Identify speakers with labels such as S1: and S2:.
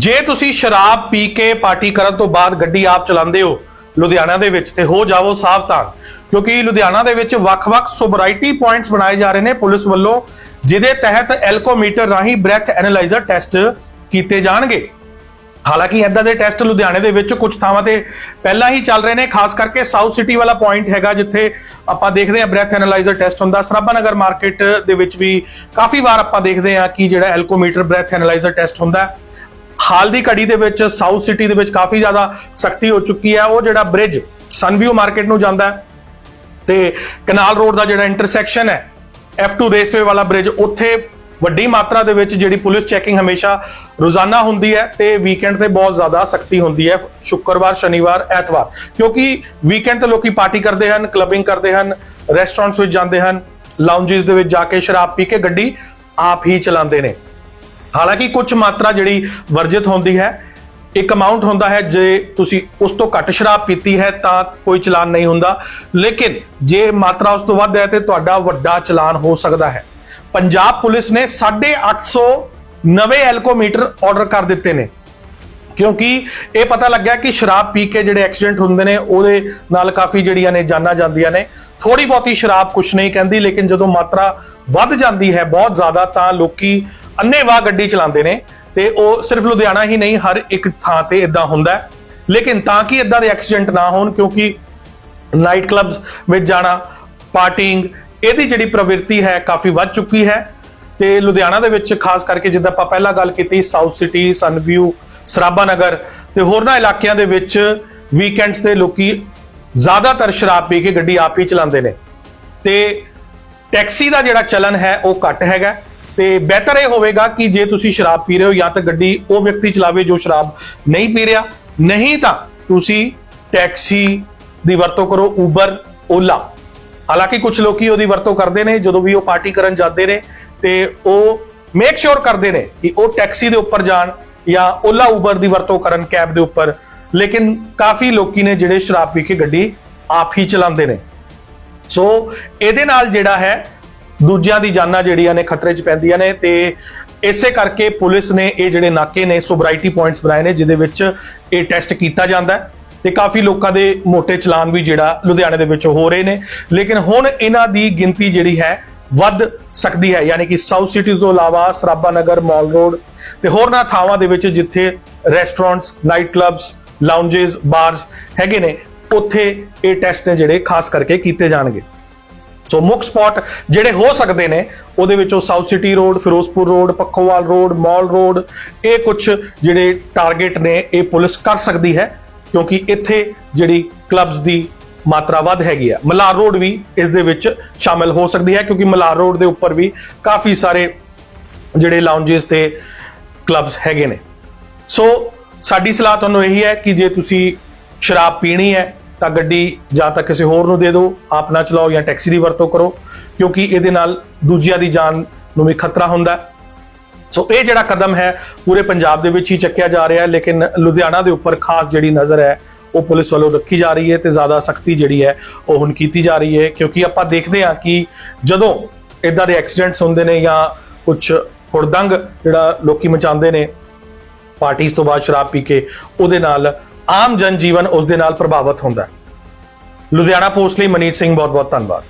S1: ਜੇ ਤੁਸੀਂ ਸ਼ਰਾਬ ਪੀ ਕੇ ਪਾਰਟੀ ਕਰਨ ਤੋਂ ਬਾਅਦ ਗੱਡੀ ਆਪ ਚਲਾਉਂਦੇ ਹੋ ਲੁਧਿਆਣਾ ਦੇ ਵਿੱਚ, ਤੇ ਹੋ ਜਾਵੋ ਸਾਵਧਾਨ, ਕਿਉਂਕਿ ਲੁਧਿਆਣਾ ਦੇ ਵਿੱਚ ਵੱਖ-ਵੱਖ ਸੋਬਰਾਈਟੀ ਪੁਆਇੰਟਸ ਬਣਾਏ ਜਾ ਰਹੇ ਨੇ ਪੁਲਿਸ ਵੱਲੋਂ, ਜਿਹਦੇ ਤਹਿਤ ਐਲਕੋਮੀਟਰ ਰਾਹੀਂ ਬ੍ਰੈਥ ਐਨਾਲਾਈਜ਼ਰ ਟੈਸਟ ਕੀਤੇ ਜਾਣਗੇ। ਹਾਲਾਂਕਿ ਇਦਾਂ ਦੇ ਟੈਸਟ ਲੁਧਿਆਣੇ ਦੇ ਵਿੱਚ ਕੁਝ ਥਾਵਾਂ ਤੇ ਪਹਿਲਾਂ ਹੀ ਚੱਲ ਰਹੇ ਨੇ, ਖਾਸ ਕਰਕੇ ਸਾਊਥ ਸਿਟੀ ਵਾਲਾ ਪੁਆਇੰਟ ਹੈਗਾ ਜਿੱਥੇ ਆਪਾਂ ਦੇਖਦੇ ਹਾਂ ਬ੍ਰੈਥ ਐਨਾਲਾਈਜ਼ਰ ਟੈਸਟ ਹੁੰਦਾ। ਸਰਾਭਾ ਨਗਰ ਮਾਰਕੀਟ ਦੇ ਵਿੱਚ ਵੀ ਕਾਫੀ ਵਾਰ ਆਪਾਂ ਦੇਖਦੇ ਹਾਂ ਕਿ ਜਿਹੜਾ ਐਲਕੋਮੀਟਰ ਬ੍ਰੈਥ ਐਨਾਲਾਈਜ਼ਰ ਟੈਸਟ ਹੁੰਦਾ। ਹੈ ਹਾਲ ਦੀ ਘੜੀ ਦੇ ਵਿੱਚ ਸਾਊਥ ਸਿਟੀ ਦੇ ਵਿੱਚ ਕਾਫੀ ਜ਼ਿਆਦਾ ਸਖਤੀ ਹੋ ਚੁੱਕੀ ਹੈ। ਉਹ ਜਿਹੜਾ ਬ੍ਰਿਜ ਸਨਵਿਊ ਮਾਰਕੀਟ ਨੂੰ ਜਾਂਦਾ ਹੈ ਤੇ ਕਨਾਲ ਰੋਡ ਦਾ ਜਿਹੜਾ ਇੰਟਰਸੈਕਸ਼ਨ ਹੈ F2 ਰੇਸਵੇ ਵਾਲਾ ਬ੍ਰਿਜ ਉੱਥੇ ਵੱਡੀ ਮਾਤਰਾ ਦੇ ਵਿੱਚ ਜਿਹੜੀ ਪੁਲਿਸ ਚੈਕਿੰਗ ਹਮੇਸ਼ਾ ਰੋਜ਼ਾਨਾ ਹੁੰਦੀ ਹੈ ਤੇ ਵੀਕਐਂਡ ਤੇ ਬਹੁਤ ਜ਼ਿਆਦਾ ਸਖਤੀ ਹੁੰਦੀ ਹੈ, ਸ਼ੁੱਕਰਵਾਰ, ਸ਼ਨੀਵਾਰ, ਐਤਵਾਰ। ਕਿਉਂਕਿ ਵੀਕਐਂਡ ਤੇ ਲੋਕੀ ਪਾਰਟੀ ਕਰਦੇ ਹਨ ਕਲੱਬਿੰਗ ਕਰਦੇ ਹਨ ਰੈਸਟੋਰੈਂਟਸ ਵਿੱਚ ਜਾਂਦੇ ਹਨ ਲਾਉਂਜਸ ਦੇ ਵਿੱਚ ਜਾ ਕੇ ਸ਼ਰਾਬ ਪੀ ਕੇ ਗੱਡੀ ਆਪ ਹੀ ਚਲਾਉਂਦੇ ਨੇ। ਹਾਲਾਂਕਿ ਕੁਝ ਮਾਤਰਾ ਜਿਹੜੀ ਵਰਜਿਤ ਹੁੰਦੀ ਹੈ, ਇੱਕ ਅਮਾਉਂਟ ਹੁੰਦਾ ਹੈ, ਜੇ ਤੁਸੀਂ ਉਸ ਤੋਂ ਘੱਟ ਸ਼ਰਾਬ ਪੀਤੀ ਹੈ ਤਾਂ ਕੋਈ ਚਲਾਨ ਨਹੀਂ ਹੁੰਦਾ। ਲੇਕਿਨ ਜੇ ਮਾਤਰਾ ਉਸ ਤੋਂ ਵੱਧ ਹੈ ਤੇ ਤੁਹਾਡਾ ਵੱਡਾ ਚਲਾਨ ਹੋ ਸਕਦਾ ਹੈ। ਪੰਜਾਬ ਪੁਲਿਸ ਨੇ 850 ਨਵੇਂ ਐਲਕੋਮੀਟਰ ਆਰਡਰ ਕਰ ਦਿੱਤੇ ਨੇ। ਕਿਉਂਕਿ ਇਹ ਪਤਾ ਲੱਗਿਆ ਕਿ ਸ਼ਰਾਬ ਪੀ ਕੇ ਜਿਹੜੇ ਐਕਸੀਡੈਂਟ ਹੁੰਦੇ ਨੇ, ਉਹਦੇ ਨਾਲ ਕਾਫੀ ਜਿਹੜੀਆਂ ਨੇ ਜਾਨਾਂ ਜਾਂਦੀਆਂ ਨੇ। ਥੋੜੀ ਬਹੁਤੀ ਸ਼ਰਾਬ ਕੁਛ ਨਹੀਂ ਕਹਿੰਦੀ, ਲੇਕਿਨ ਜਦੋਂ ਮਾਤਰਾ ਵੱਧ ਜਾਂਦੀ ਹੈ, ਬਹੁਤ ਜ਼ਿਆਦਾ, ਤਾਂ ਲੋਕੀ ਅੰਨੇਵਾਹ ਗੱਡੀ ਚਲਾਉਂਦੇ ਨੇ ਤੇ ਉਹ ਸਿਰਫ ਲੁਧਿਆਣਾ ਹੀ ਨਹੀਂ, ਹਰ ਇੱਕ ਥਾਂ ਤੇ ਇਦਾਂ ਹੁੰਦਾ ਹੈ। ਲੇਕਿਨ ਤਾਂ ਕਿ ਇਦਾਂ ਦੇ ਐਕਸੀਡੈਂਟ ਨਾ ਹੋਣ, ਕਿਉਂਕਿ ਨਾਈਟ ਕਲੱਬਸ ਵਿੱਚ ਜਾਣਾ ਪਾਰਟਿੰਗ ਇਹਦੀ ਜਿਹੜੀ ਪ੍ਰਵਿਰਤੀ ਹੈ ਕਾਫੀ ਵੱਧ ਚੁੱਕੀ ਹੈ। ਤੇ ਲੁਧਿਆਣਾ ਦੇ ਵਿੱਚ ਖਾਸ ਕਰਕੇ ਜਿੱਦਾਂ ਆਪਾਂ ਪਹਿਲਾਂ ਗੱਲ ਕੀਤੀ, south city, Sunview Sarabha Nagar ਤੇ ਹੋਰਨਾਂ ਇਲਾਕਿਆਂ ਦੇ ਵਿੱਚ ਵੀਕਐਂਡਸ ਤੇ ਲੋਕੀ ਜ਼ਿਆਦਾਤਰ ਸ਼ਰਾਬ ਪੀ ਕੇ ਗੱਡੀ ਆਪ ਹੀ ਚਲਾਉਂਦੇ ਨੇ। ਤੇ ਟੈਕਸੀ ਦਾ ਜਿਹੜਾ ਚਲਨ ਹੈ, ਉਹ ਘੱਟ ਹੈਗਾ। ਤੇ ਬਿਹਤਰ ਇਹ ਹੋਵੇਗਾ ਕਿ ਜੇ ਤੁਸੀਂ ਸ਼ਰਾਬ ਪੀ ਰਹੇ ਹੋ ਜਾਂ ਤਾਂ ਗੱਡੀ ਉਹ ਵਿਅਕਤੀ ਚਲਾਵੇ ਜੋ ਸ਼ਰਾਬ ਨਹੀਂ ਪੀ ਰਿਹਾ। ਨਹੀਂ ਤਾਂ ਤੁਸੀਂ ਟੈਕਸੀ ਦੀ ਵਰਤੋਂ ਕਰੋ ਉਬਰ ਓਲਾ ਹਾਲਾਂਕਿ ਕੁਝ ਲੋਕੀ ਉਹਦੀ ਵਰਤੋਂ ਕਰਦੇ ਨੇ, ਜਦੋਂ ਵੀ ਉਹ ਪਾਰਟੀ ਕਰਨ ਜਾਂਦੇ ਨੇ ਤੇ ਉਹ ਮੇਕ ਸ਼ੋਰ ਕਰਦੇ ਨੇ ਕਿ ਉਹ ਟੈਕਸੀ ਦੇ ਉੱਪਰ ਜਾਣ ਜਾਂ ਓਲਾ ਉਬਰ ਦੀ ਵਰਤੋਂ ਕਰਨ ਕੈਬ ਦੇ ਉੱਪਰ। ਲੇਕਿਨ ਕਾਫੀ ਲੋਕੀ ਨੇ ਜਿਹੜੇ ਸ਼ਰਾਬ ਪੀ ਕੇ ਗੱਡੀ ਆਪ ਹੀ ਚਲਾਉਂਦੇ ਨੇ। ਸੋ ਇਹਦੇ ਨਾਲ ਜਿਹੜਾ ਹੈ ਦੂਜਿਆਂ ਦੀ ਜਾਨਾਂ ਜਿਹੜੀਆਂ ਨੇ ਖਤਰੇ 'ਚ ਪੈਂਦੀਆਂ ਨੇ ਤੇ ਇਸੇ ਕਰਕੇ ਪੁਲਿਸ ਨੇ ਇਹ ਜਿਹੜੇ ਨਾਕੇ ਨੇ ਸੋਬਰਾਈਟੀ ਪੁਆਇੰਟਸ ਬਣਾਏ ਨੇ, ਜਿਹਦੇ ਵਿੱਚ ਇਹ ਟੈਸਟ ਕੀਤਾ ਜਾਂਦਾ ਹੈ ਤੇ ਕਾਫੀ ਲੋਕਾਂ ਦੇ ਮੋٹے ਚਲਾਨ ਵੀ ਜਿਹੜਾ ਲੁਧਿਆਣੇ ਦੇ ਵਿੱਚ ਹੋ ਰਹੇ ਨੇ। ਲੇਕਿਨ ਹੁਣ ਇਹਨਾਂ ਦੀ ਗਿਣਤੀ ਜਿਹੜੀ ਹੈ ਵੱਧ ਸਕਦੀ ਹੈ, ਯਾਨੀ ਕਿ ਸਾਊਥ ਸਿਟੀ ਤੋਂ ਇਲਾਵਾ ਸਰਾਭਾ ਨਗਰ ਮਾਲ ਰੋਡ ਤੇ ਹੋਰਨਾਂ ਥਾਵਾਂ ਦੇ ਵਿੱਚ ਜਿੱਥੇ restaurants night clubs lounges bars ਹੈਗੇ ਨੇ, ਉੱਥੇ ਇਹ ਟੈਸਟ ਨੇ ਜਿਹੜੇ ਖਾਸ ਕਰਕੇ ਕੀਤੇ ਜਾਣਗੇ। ਸੋ ਮੁੱਖ ਸਪੌਟ ਜਿਹੜੇ ਹੋ ਸਕਦੇ ਨੇ, ਉਹਦੇ ਵਿੱਚੋਂ south city road Firozpur road Pakhowal road mall road ਇਹ ਕੁਝ ਜਿਹੜੇ ਟਾਰਗੇਟ ਨੇ, ਇਹ ਪੁਲਿਸ ਕਰ ਸਕਦੀ ਹੈ, ਕਿਉਂਕਿ ਇੱਥੇ ਜਿਹੜੀ ਕਲੱਬਸ ਦੀ ਮਾਤਰਾ ਵੱਧ ਹੈਗੀ ਹੈ ਮਲਾਰ ਰੋਡ ਵੀ ਇਸ ਦੇ ਵਿੱਚ ਸ਼ਾਮਿਲ ਹੋ ਸਕਦੀ ਹੈ, ਕਿਉਂਕਿ ਮਲਾਰ ਰੋਡ ਦੇ ਉੱਪਰ ਵੀ ਕਾਫੀ ਸਾਰੇ ਜਿਹੜੇ ਲਾਉਂਜਸ ਤੇ ਕਲੱਬਸ ਹੈਗੇ ਨੇ। ਸੋ ਸਾਡੀ ਸਲਾਹ ਤੁਹਾਨੂੰ ਇਹੀ ਹੈ ਕਿ ਜੇ ਤੁਸੀਂ ਸ਼ਰਾਬ ਪੀਣੀ ਹੈ ਤਾਂ ਗੱਡੀ ਜਾਂ ਤਾਂ ਕਿਸੇ ਹੋਰ ਨੂੰ ਦੇ ਦਿਓ, ਆਪ ਨਾ ਚਲਾਓ ਜਾਂ ਟੈਕਸੀ ਦੀ ਵਰਤੋਂ ਕਰੋ, ਕਿਉਂਕਿ ਇਹਦੇ ਨਾਲ ਦੂਜਿਆਂ ਦੀ ਜਾਨ ਨੂੰ ਵੀ ਖਤਰਾ ਹੁੰਦਾ ਹੈ। ਸੋ ਇਹ ਜਿਹੜਾ ਕਦਮ ਹੈ, ਪੂਰੇ ਪੰਜਾਬ ਦੇ ਵਿੱਚ ਹੀ ਚੱਕਿਆ ਜਾ ਰਿਹਾ ਹੈ, ਲੇਕਿਨ ਲੁਧਿਆਣਾ ਦੇ ਉੱਪਰ ਖਾਸ ਜਿਹੜੀ ਨਜ਼ਰ ਹੈ, ਉਹ ਪੁਲਿਸ ਵੱਲੋਂ ਰੱਖੀ ਜਾ ਰਹੀ ਹੈ ਤੇ ਜ਼ਿਆਦਾ ਸਖਤੀ ਜਿਹੜੀ ਹੈ, ਉਹ ਹੁਣ ਕੀਤੀ ਜਾ ਰਹੀ ਹੈ, ਕਿਉਂਕਿ ਆਪਾਂ ਦੇਖਦੇ ਹਾਂ ਕਿ ਜਦੋਂ ਇਦਾਂ ਦੇ ਐਕਸੀਡੈਂਟਸ ਹੁੰਦੇ ਨੇ ਜਾਂ ਕੁਝ ਹੁੜਦੰਗ ਜਿਹੜਾ ਲੋਕੀ ਮਚਾਉਂਦੇ ਨੇ ਪਾਰਟੀਆਂ ਤੋਂ ਬਾਅਦ ਸ਼ਰਾਬ ਪੀ ਕੇ, ਉਹਦੇ ਨਾਲ ਆਮ ਜਨ ਜੀਵਨ ਉਸ ਦੇ ਨਾਲ ਪ੍ਰਭਾਵਿਤ ਹੁੰਦਾ ਹੈ। ਲੁਧਿਆਣਾ ਪੋਸਟ ਲਈ ਮਨੀਤ ਸਿੰਘ ਬਹੁਤ ਬਹੁਤ ਧੰਨਵਾਦ।